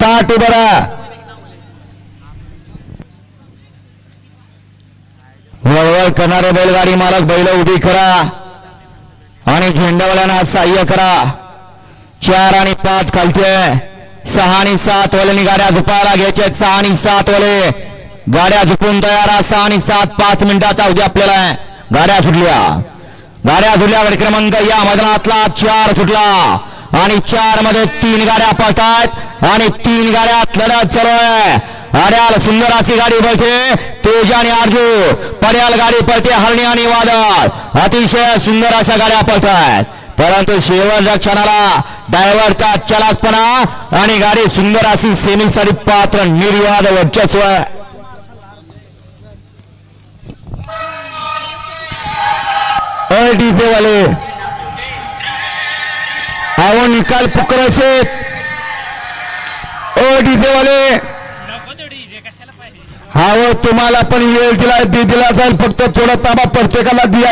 ताट उभरा. वळवळ करणारे बैलगाडी मालक बैल उभी करा. आणि झेंडावाल्यांना सहाय्य करा. चार आणि पाच खालते सहा आणि सात वाले गाड्या झुपायला घ्यायचे. सहा आणि सात वाले. गाड्या झुपून तयार सहा आणि सात पाच मिनिटाचा उद्या आपल्याला गाड्या सुटल्या. गाड्या सुटल्या गड क्रमांक या मैदानातला चार सुटला. आणि चारमध्ये तीन गाड्या पळतात आणि तीन गाड्या लढत चालू आहे. अड्याल सुंदर अशी गाडी पळते तेज आणि अर्जू. पड्याल गाडी पळते हरणी आणि वादळ. अतिशय सुंदर अशा गाड्या पळतात परंतु शेवटच्या क्षणाला ड्रायव्हरचा चलाकपणा आणि गाडी सुंदर अशी सेमीसाठी पात्र निर्वाद वर्चस्व डीजे वाले. अहो निकाल पुकरायचे. ओ डीजे वाले हा हो तुम्हाला पण वेळ दिला दिला जाईल फक्त थोडा ताबा प्रत्येकाला दिला